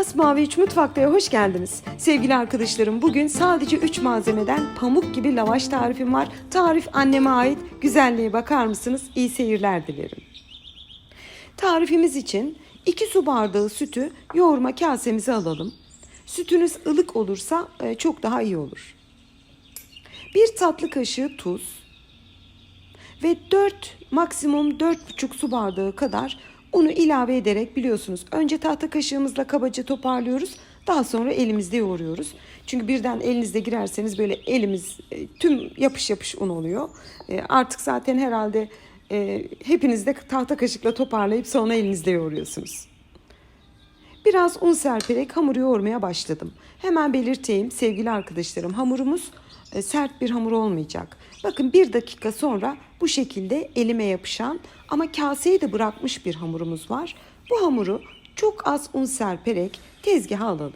Masmavi 3 Mutfakta'ya hoş geldiniz. Sevgili arkadaşlarım bugün sadece 3 malzemeden pamuk gibi lavaş tarifim var. Tarif anneme ait. Güzelliğe bakar mısınız? İyi seyirler dilerim. Tarifimiz için 2 su bardağı sütü yoğurma kasemize alalım. Sütünüz ılık olursa e, çok daha iyi olur. 1 tatlı kaşığı tuz ve 4 maksimum 4,5 su bardağı kadar unu ilave ederek biliyorsunuz önce tahta kaşığımızla kabaca toparlıyoruz. Daha sonra elimizde yoğuruyoruz. Çünkü birden elinizde girerseniz böyle elimiz e, tüm yapış yapış un oluyor. E, artık zaten herhalde e, hepiniz de tahta kaşıkla toparlayıp sonra elinizde yoğuruyorsunuz. Biraz un serperek hamuru yoğurmaya başladım. Hemen belirteyim sevgili arkadaşlarım hamurumuz sert bir hamur olmayacak. Bakın bir dakika sonra bu şekilde elime yapışan ama kaseyi de bırakmış bir hamurumuz var. Bu hamuru çok az un serperek tezgaha alalım.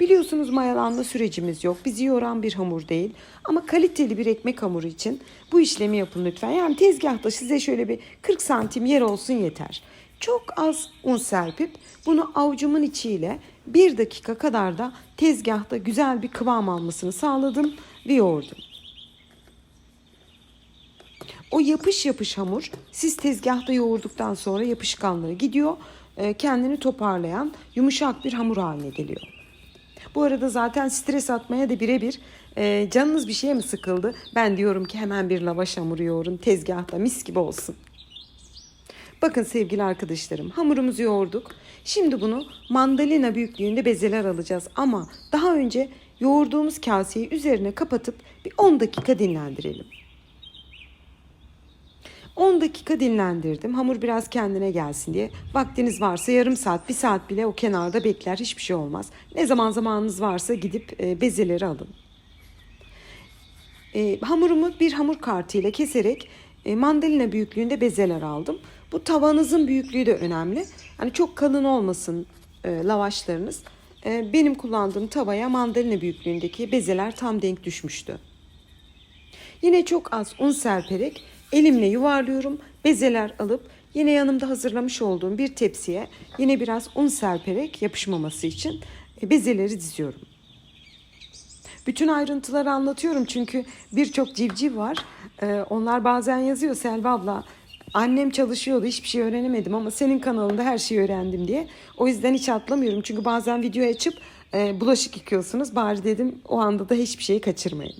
Biliyorsunuz mayalanma sürecimiz yok. Bizi yoran bir hamur değil. Ama kaliteli bir ekmek hamuru için bu işlemi yapın lütfen. Yani tezgahta size şöyle bir 40 santim yer olsun yeter. Çok az un serpip bunu avucumun içiyle bir dakika kadar da tezgahta güzel bir kıvam almasını sağladım ve yoğurdum. O yapış yapış hamur siz tezgahta yoğurduktan sonra yapışkanlığı gidiyor. e, Kendini toparlayan yumuşak bir hamur haline geliyor. Bu arada zaten stres atmaya da birebir e, canınız bir şeye mi sıkıldı? Ben diyorum ki hemen bir lavaş hamuru yoğurun tezgahta mis gibi olsun. Bakın sevgili arkadaşlarım hamurumuzu yoğurduk. Şimdi bunu mandalina büyüklüğünde bezeler alacağız ama daha önce yoğurduğumuz kaseyi üzerine kapatıp bir 10 dakika dinlendirelim. 10 dakika dinlendirdim. Hamur biraz kendine gelsin diye. Vaktiniz varsa yarım saat, bir saat bile o kenarda bekler. Hiçbir şey olmaz. Ne zaman zamanınız varsa gidip e, bezeleri alın. E, hamurumu bir hamur kartıyla keserek e, mandalina büyüklüğünde bezeler aldım. Bu tavanızın büyüklüğü de önemli. Hani çok kalın olmasın lavaşlarınız. Benim kullandığım tavaya mandalina büyüklüğündeki bezeler tam denk düşmüştü. Yine çok az un serperek elimle yuvarlıyorum. Bezeler alıp yine yanımda hazırlamış olduğum bir tepsiye yine biraz un serperek yapışmaması için e, bezeleri diziyorum. Bütün ayrıntıları anlatıyorum çünkü birçok civciv var. Ee, onlar bazen yazıyor Selva abla annem çalışıyordu hiçbir şey öğrenemedim ama senin kanalında her şeyi öğrendim diye. O yüzden hiç atlamıyorum çünkü bazen video açıp e, bulaşık yıkıyorsunuz. Bari dedim o anda da hiçbir şeyi kaçırmayın.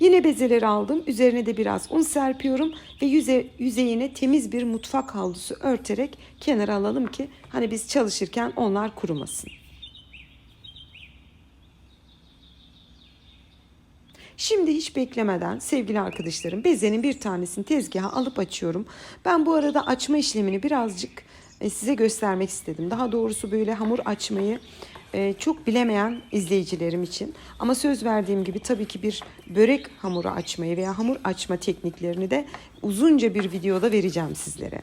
Yine bezeleri aldım. Üzerine de biraz un serpiyorum ve yüze, yüzeyine temiz bir mutfak havlusu örterek kenara alalım ki hani biz çalışırken onlar kurumasın. Şimdi hiç beklemeden sevgili arkadaşlarım bezenin bir tanesini tezgaha alıp açıyorum. Ben bu arada açma işlemini birazcık e, size göstermek istedim. Daha doğrusu böyle hamur açmayı e, çok bilemeyen izleyicilerim için. Ama söz verdiğim gibi tabii ki bir börek hamuru açmayı veya hamur açma tekniklerini de uzunca bir videoda vereceğim sizlere.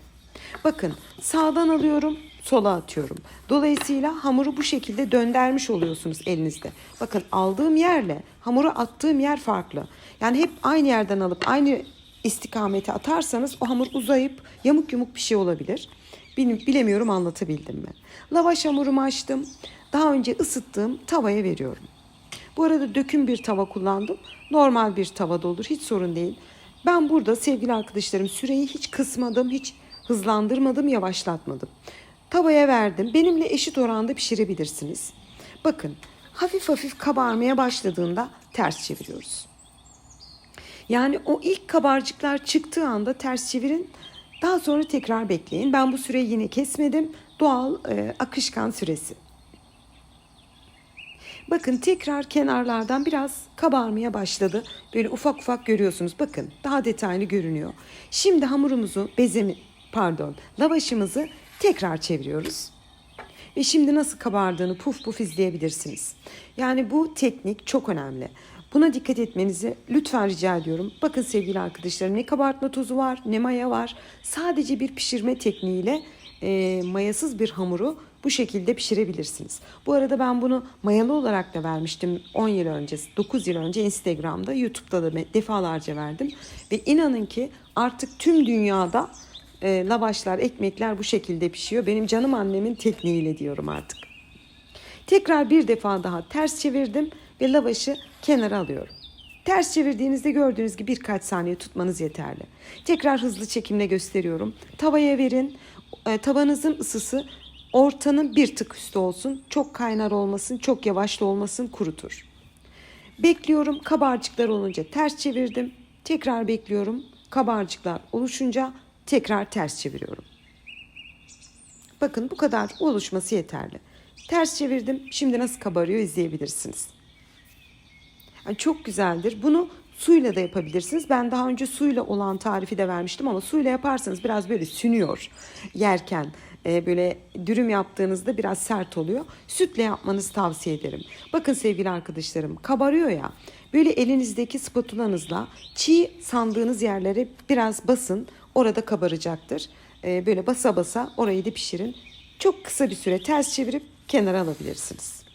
Bakın sağdan alıyorum, sola atıyorum. Dolayısıyla hamuru bu şekilde döndermiş oluyorsunuz elinizde. Bakın aldığım yerle hamuru attığım yer farklı. Yani hep aynı yerden alıp aynı istikamete atarsanız o hamur uzayıp yamuk yumuk bir şey olabilir. Bilemiyorum anlatabildim mi? Lavaş hamurumu açtım. Daha önce ısıttığım tavaya veriyorum. Bu arada döküm bir tava kullandım. Normal bir tava da olur hiç sorun değil. Ben burada sevgili arkadaşlarım süreyi hiç kısmadım, hiç hızlandırmadım, yavaşlatmadım. Tavaya verdim. Benimle eşit oranda pişirebilirsiniz. Bakın hafif hafif kabarmaya başladığında ters çeviriyoruz. Yani o ilk kabarcıklar çıktığı anda ters çevirin. Daha sonra tekrar bekleyin. Ben bu süreyi yine kesmedim. Doğal e, akışkan süresi. Bakın tekrar kenarlardan biraz kabarmaya başladı. Böyle ufak ufak görüyorsunuz. Bakın daha detaylı görünüyor. Şimdi hamurumuzu, bezemi, pardon, lavaşımızı tekrar çeviriyoruz. Ve şimdi nasıl kabardığını puf puf izleyebilirsiniz. Yani bu teknik çok önemli. Buna dikkat etmenizi lütfen rica ediyorum. Bakın sevgili arkadaşlarım ne kabartma tozu var ne maya var. Sadece bir pişirme tekniğiyle e, mayasız bir hamuru bu şekilde pişirebilirsiniz. Bu arada ben bunu mayalı olarak da vermiştim 10 yıl önce, 9 yıl önce Instagram'da, YouTube'da da defalarca verdim. Ve inanın ki artık tüm dünyada e, lavaşlar, ekmekler bu şekilde pişiyor. Benim canım annemin tekniğiyle diyorum artık. Tekrar bir defa daha ters çevirdim ve lavaşı kenara alıyorum. Ters çevirdiğinizde gördüğünüz gibi birkaç saniye tutmanız yeterli. Tekrar hızlı çekimle gösteriyorum. Tavaya verin. E, tavanızın ısısı ortanın bir tık üstü olsun. Çok kaynar olmasın, çok yavaşlı olmasın, kurutur. Bekliyorum. Kabarcıklar olunca ters çevirdim. Tekrar bekliyorum. Kabarcıklar oluşunca tekrar ters çeviriyorum. Bakın bu kadar oluşması yeterli. Ters çevirdim. Şimdi nasıl kabarıyor izleyebilirsiniz. Yani çok güzeldir. Bunu suyla da yapabilirsiniz. Ben daha önce suyla olan tarifi de vermiştim ama suyla yaparsanız biraz böyle sünüyor yerken. Ee, böyle dürüm yaptığınızda biraz sert oluyor. Sütle yapmanızı tavsiye ederim. Bakın sevgili arkadaşlarım kabarıyor ya. Böyle elinizdeki spatulanızla çiğ sandığınız yerlere biraz basın. Orada kabaracaktır. Ee, böyle basa basa orayı da pişirin. Çok kısa bir süre ters çevirip kenara alabilirsiniz.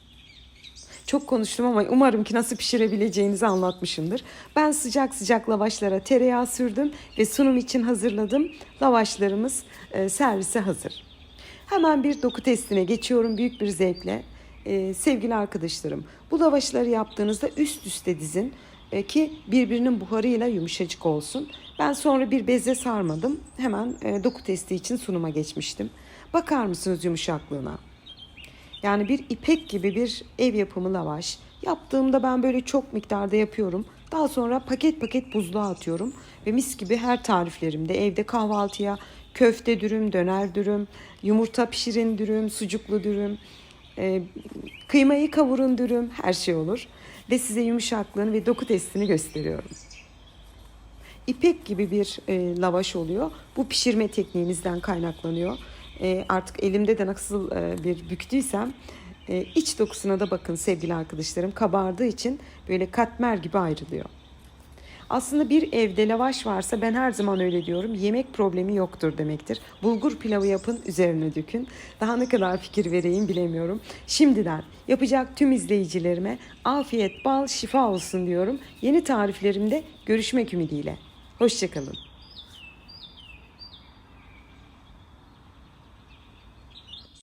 Çok konuştum ama umarım ki nasıl pişirebileceğinizi anlatmışımdır. Ben sıcak sıcak lavaşlara tereyağı sürdüm ve sunum için hazırladım. Lavaşlarımız e, servise hazır. Hemen bir doku testine geçiyorum büyük bir zevkle. E, sevgili arkadaşlarım bu lavaşları yaptığınızda üst üste dizin e, ki birbirinin buharıyla yumuşacık olsun. Ben sonra bir beze sarmadım. Hemen e, doku testi için sunuma geçmiştim. Bakar mısınız yumuşaklığına? Yani bir ipek gibi bir ev yapımı lavaş. Yaptığımda ben böyle çok miktarda yapıyorum. Daha sonra paket paket buzluğa atıyorum. Ve mis gibi her tariflerimde evde kahvaltıya köfte dürüm, döner dürüm, yumurta pişirin dürüm, sucuklu dürüm, e, kıymayı kavurun dürüm her şey olur. Ve size yumuşaklığını ve doku testini gösteriyorum. İpek gibi bir e, lavaş oluyor. Bu pişirme tekniğinizden kaynaklanıyor. E, artık elimde de nasıl e, bir büktüysem e, iç dokusuna da bakın sevgili arkadaşlarım. Kabardığı için böyle katmer gibi ayrılıyor. Aslında bir evde lavaş varsa ben her zaman öyle diyorum. Yemek problemi yoktur demektir. Bulgur pilavı yapın, üzerine dökün. Daha ne kadar fikir vereyim bilemiyorum. Şimdiden yapacak tüm izleyicilerime afiyet, bal, şifa olsun diyorum. Yeni tariflerimde görüşmek ümidiyle. Hoşçakalın.